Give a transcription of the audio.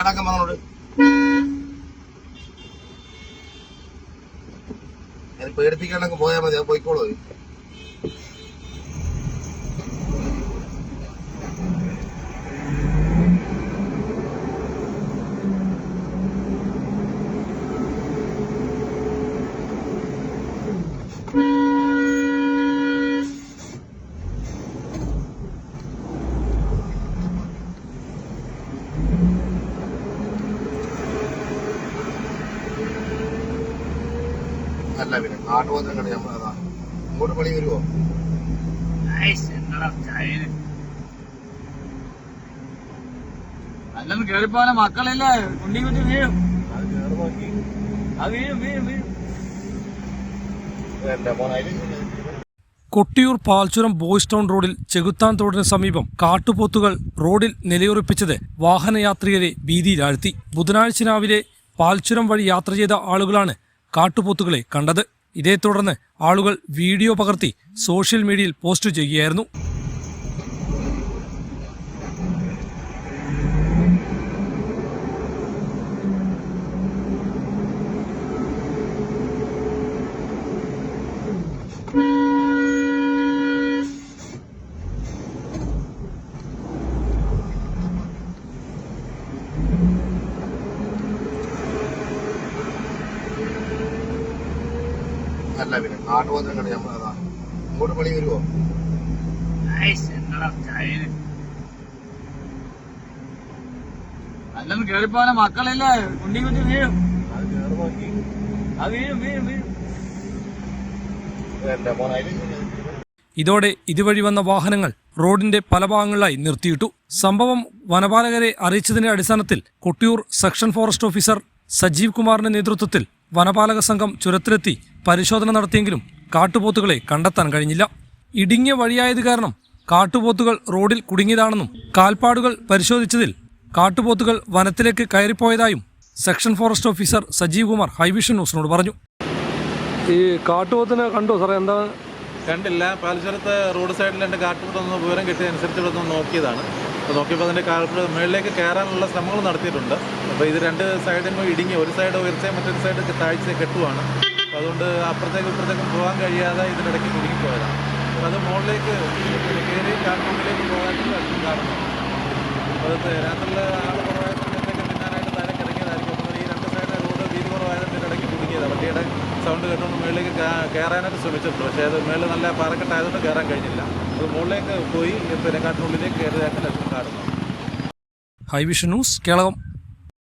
കണക്കം പറഞ്ഞോട് ഞാൻ പേടിപ്പിക്കാണ്ടൊക്കെ പോയാൽ മതി അത് പോയിക്കോളൂ. അല്ല പിന്നെ കാട്ടുപോത്തിനും കണ്ട് നമ്മൾ അതാ ഇങ്ങോട്ട് പണി വരുമോ അല്ലെന്ന് കേറിപ്പോലെ മക്കളല്ലേ? കുണ്ടി കുറ്റി വീഴും. അത് വീഴും വീഴും വീഴും. എന്റെ കൊട്ടിയൂർ പാൽച്ചുരം ബോയ്സ് ടൗൺ റോഡിൽ ചെകുത്താൻ തോടിന് സമീപം കാട്ടുപോത്തുകൾ റോഡിൽ നിലയുറപ്പിച്ചത് വാഹനയാത്രികരെ ഭീതിയിലാഴ്ത്തി. ബുധനാഴ്ച രാവിലെ പാൽച്ചുരം വഴി യാത്ര ചെയ്ത ആളുകളാണ് കാട്ടുപോത്തുകളെ കണ്ടത്. ഇതേ തുടർന്ന് ആളുകൾ വീഡിയോ പകർത്തി സോഷ്യൽ മീഡിയയിൽ പോസ്റ്റ് ചെയ്യുകയായിരുന്നു. അല്ല പിന്നെ. കാട്ടുപോത്തിനും കണ്ട് നമ്മൾ അതാ. ഇങ്ങോട്ട് പണി വരുമോ അല്ലെന്ന് കേറിപ്പോലെ മക്കളല്ലേ? കുണ്ടി കുഞ്ഞു വീഴും. അത് വീഴും. വീഴും വീഴും എന്റെ മോൻ ഇതോടെ ഇതുവഴി വന്ന വാഹനങ്ങൾ റോഡിന്റെ പല ഭാഗങ്ങളിലായി നിർത്തിയിട്ടു. സംഭവം വനപാലകരെ അറിയിച്ചതിന്റെ അടിസ്ഥാനത്തിൽ Kottiyoor section forest officer Sajeev കുമാറിന്റെ നേതൃത്വത്തിൽ വനപാലക സംഘം ചുരത്തിലെത്തി പരിശോധന നടത്തിയെങ്കിലും കാട്ടുപോത്തുകളെ കണ്ടെത്താൻ കഴിഞ്ഞില്ല. ഇടുങ്ങിയ വഴിയായത് കാരണം കാട്ടുപോത്തുകൾ റോഡിൽ കുടുങ്ങിയതാണെന്നും കാൽപ്പാടുകൾ പരിശോധിച്ചതിൽ കാട്ടുപോത്തുകൾ വനത്തിലേക്ക് കയറിപ്പോയതായും section forest officer Sajeev Kumar hi vision ന്യൂസിനോട് പറഞ്ഞു. ഈ കാട്ടുപോത്തിനെ കണ്ടോ സാറേ? എന്താ? കണ്ടില്ല. പാലച്ചുരത്ത് റോഡ് സൈഡിൽ എന്റെ കാട്ടുപോത്തൊന്ന് വിവരം കിട്ടിയതനുസരിച്ച് ഇവിടെ ഒന്ന് നോക്കിയതാണ്. അപ്പോൾ നോക്കിയപ്പോൾ അതിന്റെ കാൽപ്പുഴ മുകളിലേക്ക് കയറാനുള്ള ശ്രമങ്ങൾ നടത്തിയിട്ടുണ്ട്. അപ്പോൾ ഇത് രണ്ട് സൈഡിൽ ഇടുങ്ങി ഒരു സൈഡ് ഉയർച്ചയും മറ്റൊരു സൈഡ് താഴ്ച കെട്ടുവാണ്. അപ്പോൾ അതുകൊണ്ട് അപ്പുറത്തേക്കും ഇപ്പുറത്തേക്കും പോകാൻ കഴിയാതെ ഇതിനിടയ്ക്ക് കുടുങ്ങിപ്പോയതാണ്. അപ്പോൾ അത് മുകളിലേക്ക് കയറി കാട്ടുള്ളിലേക്ക് പോകാനുള്ള കാരണം. അത് രാത്രിയിൽ സൗണ്ട് കെട്ടുകൊണ്ട് മുകളിലേക്ക് കയറാ- കയറാനായിട്ട് ശ്രമിച്ചിട്ടുണ്ട്. പക്ഷേ അത് മുകളിൽ നല്ല പാറക്കെട്ടായതുകൊണ്ട് കയറാൻ കഴിഞ്ഞില്ല. അത് മുകളിലേക്ക് പോയി പിന്നെ കാട്ടിനുള്ളിലേക്ക് കയറിയതായിട്ട് ലക്ഷ്യം കാണുന്നു. Hi vision news Kelakam.